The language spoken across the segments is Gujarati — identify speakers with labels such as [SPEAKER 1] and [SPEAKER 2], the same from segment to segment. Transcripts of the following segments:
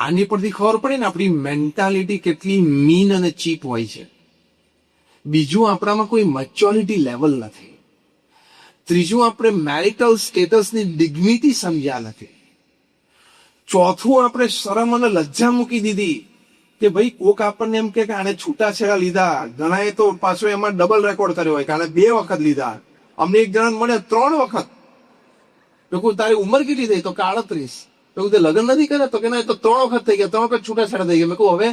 [SPEAKER 1] આની પરથી ખબર પડે ને આપણી મેન્ટાલિટી કેટલી મીન અને ચીપ હોય છે. બીજું આપણામાં કોઈ મેચ્યોરિટી લેવલ નથી. ત્રીજું આપણે મેરિટલ સ્ટેટસની ડિગ્નિટી સમજ્યા નથી. ચોથું આપણે શરમ અને લજ્જા મૂકી દીધી કે ભાઈ કોક આપણને એમ કે આને છૂટાછેડા લીધા. ઘણાએ તો પાછો એમાં ડબલ રેકોર્ડ કર્યો હોય કે આને બે વખત લીધા. અમને એક જણા મળે ત્રણ વખત. તો તારી ઉંમર કેટલી થઈ? તો કે આડત્રીસ. તો તે લગ્ન નથી કર્યા? તો કે ના તો ત્રણ વખત થઈ ગયા, ત્રણ વખત છૂટાછેડા થઈ ગયા. મેં કહું હવે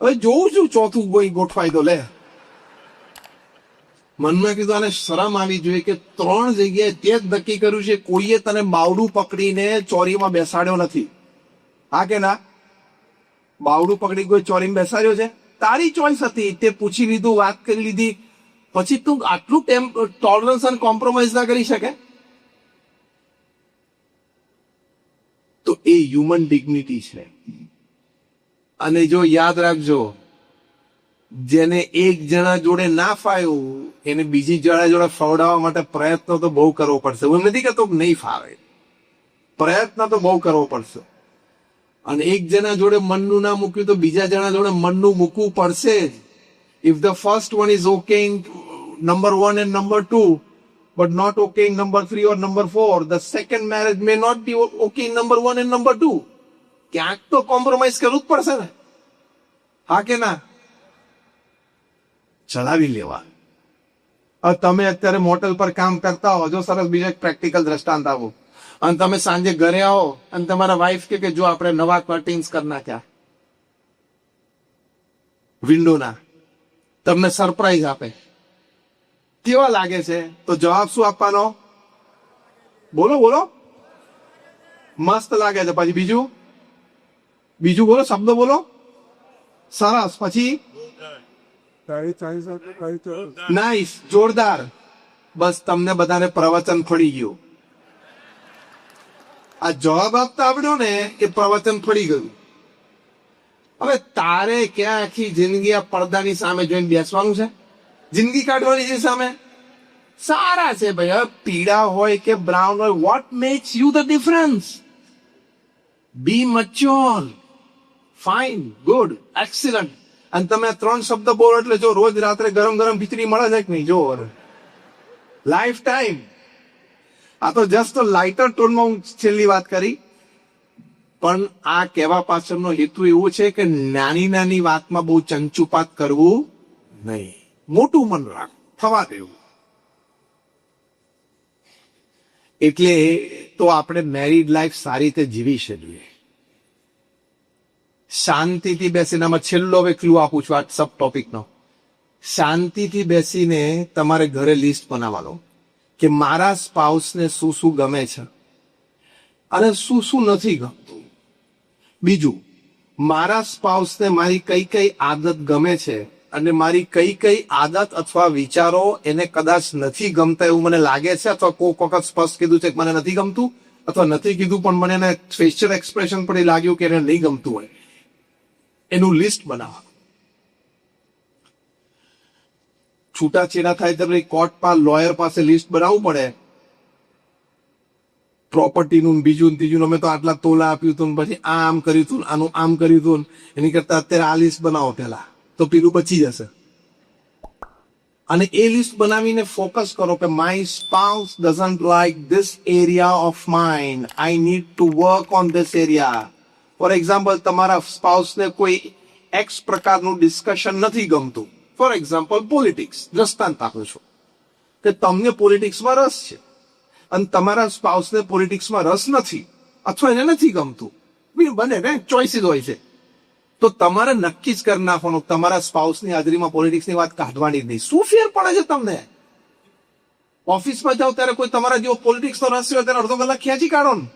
[SPEAKER 1] હવે જોઉં છું ચોથું કોઈ ગોઠવાય તો, લે. મનમાં કીધું, આને શરમ આવી જોઈએ કે ત્રણ જગ્યાએ તે જ નક્કી કર્યું છે, કોઈએ તને બાવડું પકડીને ચોરીમાં બેસાડ્યો નથી. હા કે ના? બાવડું પકડી કોઈ ચોરીમાં બેસાડ્યો છે? તારી ચોઈસ હતી, તે પૂછી લીધું, વાત કરી લીધી. પછી તું આટલું ટેમ ટોલરન્સ અને કોમ્પ્રોમાઇઝ ના કરી શકે? તો એ હ્યુમન ડિગ્નિટી છે અને જો યાદ રાખજો, જેને એક જણા જોડે ના ફાવ્યું એને બીજી જણા જોડે ફવડાવવા માટે પ્રયત્ન તો બહુ કરવો પડશે. હું નથી કહેતો નહીં ફાવે. પ્રયત્ન તો બહુ કરવો પડશે. અને એક જણા જોડે મનનું ના મૂક્યું તો બીજા જણા જોડે મનનું મૂકવું પડશે જ. If the first one is okay number one and number two but not okay in number three or number four. The second marriage may not be okay in number one and number two. ક્યાંક તો કોમ્પ્રોમાઇઝ કરવું જ પડશે ને. હા કે ના? ચલાવી લેવા. તમે અત્યારે મોટેલ પર કામ કરતા હો. જો સરસ બીજો એક પ્રેક્ટિકલ દ્રષ્ટાંત આપો. અને તમે સાંજે ઘરે આવો અને તમારા વાઈફ કે કે જો આપણે નવા કર્ટિંગ્સ કરી નાખ્યા. વિન્ડોના તમને સરપ્રાઈઝ આપે. કેવા લાગે છે? તો જવાબ શું આપવાનો? બોલો બોલો. મસ્ત લાગે છે. પછી બીજું? બીજું બોલો શબ્દ બોલો. સરસ. પછી? નાઈસ. જોરદાર. બસ તમને બધાને પ્રવચન ફળી ગયું. આ જવાબ આપતા આવડ્યો ને એ પ્રવચન ફળી ગયું. હવે તારે ક્યાં આખી જિંદગી આ પડદાની સામે જોઈને બેસવાનું છે? જિંદગી કાઢવાની છે સામે? સારા છે ભાઈ. હવે પીળા હોય કે બ્રાઉન હોય what makes you the difference be mature fine good excellent અને તમે ત્રણ શબ્દ બોલો એટલે જો રોજ રાત્રે ગરમ ગરમ ખીચડી મળે છે કે નહીં? જો લાઈફ ટાઈમ આ તો જસ્ટ લાઇટર ટોનમાં હું છેલ્લી વાત કરી. પણ આ કહેવા પાછળનો હેતુ એવો છે કે નાની નાની વાતમાં બહુ ચંચુપાત કરવું નહીં. મોટું મન રાખ, થવા દેવું. એટલે તો આપણે મેરીડ લાઈફ સારી રીતે જીવી શકીએ. શાંતિથી બેસીને, આમાં છેલ્લો હવે ક્લુ આપું છું આ સબ ટોપિકનો શાંતિથી બેસીને તમારે ઘરે લિસ્ટ બનાવવાનો કે મારા સ્પાઉસને શું શું ગમે છે. અને શું શું નથી ગમતું. બીજું, મારા સ્પાઉસને મારી કઈ કઈ આદત ગમે છે. અને મારી કઈ કઈ આદત અથવા વિચારો એને કદાચ નથી ગમતા એવું મને લાગે છે અથવા કોઈક વખત સ્પષ્ટ કીધું છે કે મને નથી ગમતું અથવા નથી કીધું પણ મને એને ફેશિયલ એક્સપ્રેશન પર એ લાગ્યું કે એને નહીં ગમતું હોય. એનું લિસ્ટ બનાવવાનું છૂટાછેડા થાય ત્યારે કોર્ટ પાસે લોયર પાસે લિસ્ટ બનાવવું પડે. પ્રોપર્ટીનું ને બીજું ને ત્રીજું ને અમે તો આટલા તોલા આપ્યું હતું ને પછી આ આમ કર્યું હતું ને આનું આમ કર્યું હતું ને એની કરતા અત્યારે આ લિસ્ટ બનાવો પેલા તો પેલું બચી જશે. અને એ લિસ્ટ બનાવીને ફોકસ કરો કે my spouse doesn't like this area of mind I need to work on this area for example તમારા સ્પાઉસને કોઈ એક્સ પ્રકારનું ડિસ્કશન નથી ગમતું. ફોર એક્ઝામ્પલ પોલિટિક્સ દ્રષ્ટાંત આપું છું. કે તમને પોલિટિક્સમાં રસ છે. અને તમારા સ્પાઉસને પોલિટિક્સમાં રસ નથી. અથવા એને નથી ગમતું. બને ને ચોઇસીસ હોય છે. તો તમારે નક્કી જ કરી નાખવાનું. તમારા સ્પાઉસની હાજરીમાં પોલિટિક્સની વાત કાઢવાની જ નહીં. શું ફેર પડે છે તમને? ઓફિસમાં જાઓ ત્યારે કોઈ તમારા જેવો પોલિટિક્સનો રસ હોય ત્યારે અડધો કલાક ખેંચી કાઢો ને.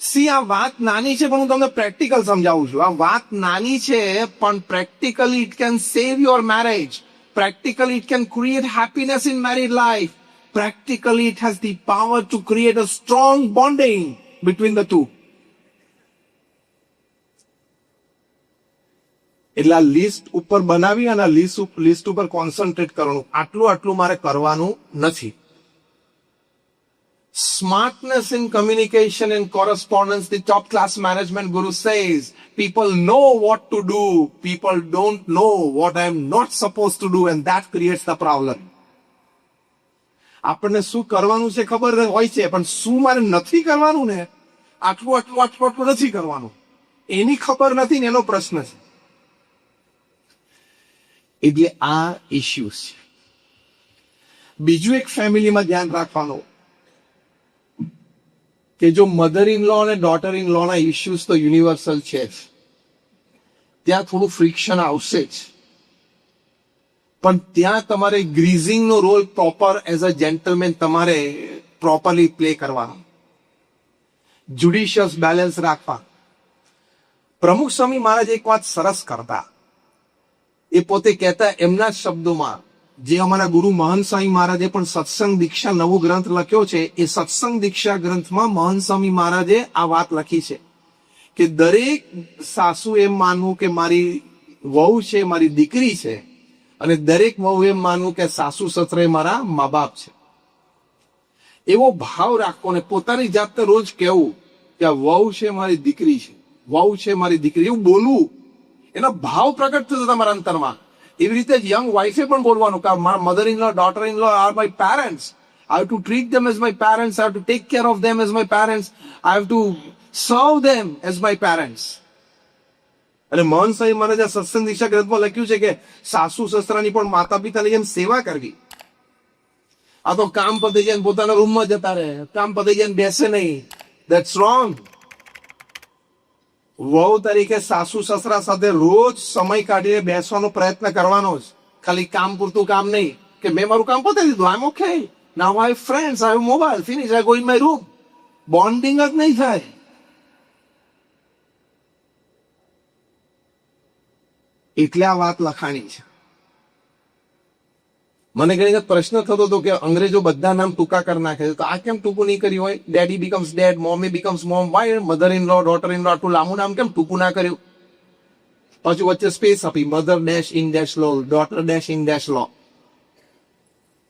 [SPEAKER 1] સી, આ વાત નાની છે, પણ હું તમને પ્રેક્ટિકલ સમજાવું છું. આ વાત નાની છે, પણ practically it can save your marriage practically it can create happiness in married life practically it has the power to create a strong bonding between the two એટલે આ લિસ્ટ ઉપર બનાવી અને લિસ્ટ ઉપર કોન્સન્ટ્રેટ કરવાનું આટલું આટલું મારે કરવાનું નથી Smartness in communication and correspondence, the top class management guru says, people know what to do, people don't know what I'm not supposed to do, and that creates the problem. આપણને શું કરવાનું છે ખબર હોય છે પણ શું મારે નથી કરવાનું ને આટલું આટલું આટલું આટલું નથી કરવાનું એની ખબર નથી ને એનો પ્રશ્ન છે એટલે આ ઇસ્યુઝ છે. બીજું એક ફેમિલીમાં ધ્યાન રાખવાનું કે જો મધર ઇન લો અને ડોટર ઇન લો ના ઇસ્યુઝ તો યુનિવર્સલ છે જ. ત્યાં થોડું ફ્રિક્શન આવશે જ. પણ ત્યાં તમારે ગ્રીઝિંગ નો role proper as a gentleman તમારે પ્રોપરલી પ્લે કરવાનો. જુડિશિયસ બેલેન્સ રાખવા. પ્રમુખ સ્વામી મહારાજ એક વાત સરસ કરતા. એ પોતે કહેતા એમના જ શબ્દોમાં, જે અમારા ગુરુ મહંત સ્વામી મહારાજે પણ સત્સંગ દીક્ષા નવો ગ્રંથ લખ્યો છે, એ સત્સંગ દીક્ષા ગ્રંથમાં મહંત સ્વામી મહારાજે આ વાત લખી છે કે દરેક સાસુ એમ માનવું કે મારી વહુ છે, મારી દીકરી છે, અને દરેક વહુ એમ માનવું કે સાસુ સસરે મારા મા બાપ છે. એવો ભાવ રાખવો ને પોતાની જાતને રોજ કહેવું કે આ વહુ છે, મારી દીકરી છે, વહુ છે, મારી દીકરી એવું બોલવું એનો ભાવ પ્રગટ થતો તમારા અંતરમાં. એવી રીતે યંગ વાઇફે પણ બોલવાનું કે મારા mother in law daughter in law are my parents I have to treat them as my parents I have to take care of them as my parents I have to serve them as my parents અને મોહન સાહેબ મહારાજ આ સત્સંગ દીક્ષા ગ્રંથમાં લખ્યું છે કે સાસુ સસરાની પણ માતા પિતાની જેમ સેવા કરવી. આ તો કામ પતી જાય પોતાના રૂમમાં જતા રહે. કામ પતી જાય બેસે નહીં. દેટ્સ રોંગ વહુ તરીકે સાસુ સસરા સાથે રોજ સમય કાઢીને બેસવાનો પ્રયત્ન કરવાનો જ ખાલી કામ પૂરતું કામ નહીં. કે મેં મારું કામ પતાવી દીધું. I am okay now I friends I mobile finish I go in my room bonding જ નહીં થાય. એટલે આ વાત લખાણી છે. મને ઘણી પ્રશ્ન થતો હતો કે અંગ્રેજો બધા નામ ટૂંકા કરી નાખે તો આ કેમ ટૂંકું નહીં કર્યું હોય? Daddy becomes dad mommy becomes mom why mother in law daughter in law આટલું લાંબુ નામ કેમ ટૂંકું ના કર્યું? પછી વચ્ચે સ્પેસ આપી. Mother dash in dash law daughter dash in dash law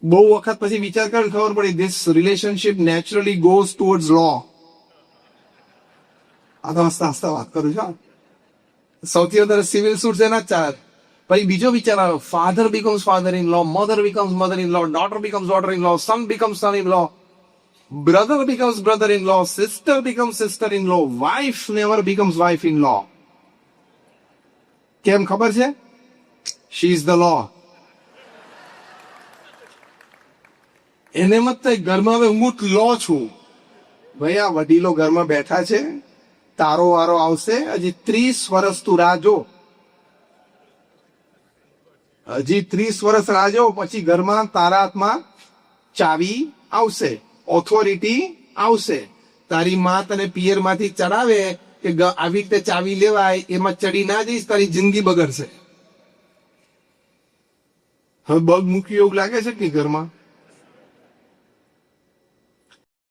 [SPEAKER 1] બહુ વખત પછી વિચાર કર, ખબર પડી. This relationship naturally goes towards law આ તો હસતા હસતા વાત કરું છું સૌથી વધારે સિવિલ સૂટ એના ચાલે પછી બીજો વિચાર આવ્યો father becomes father in law mother becomes mother in law daughter becomes daughter in law son becomes son in law brother becomes brother in law sister becomes sister in law wife never becomes wife in law કેમ ખબર છે? શી ઇઝ ધ લો એને મત થાય, ઘરમાં હવે હું લો છું. ભાઈ, આ વડીલો ઘરમાં બેઠા છે. તારો વારો આવશે. હજી ત્રીસ વર્ષ તું રાહ જો. હજી ત્રીસ વર્ષ રાજો પછી ઘરમાં તારા હાથમાં ચાવી આવશે ઓથોરિટી આવશે. તારી માં તને પિયરમાંથી ચડાવે કે આવી રીતે ચાવી લેવાય, એમાં ચડી ના જઈશ, તારી જિંદગી બગડશે. હવે બગ મૂકી એવું લાગે છે કે ઘરમાં?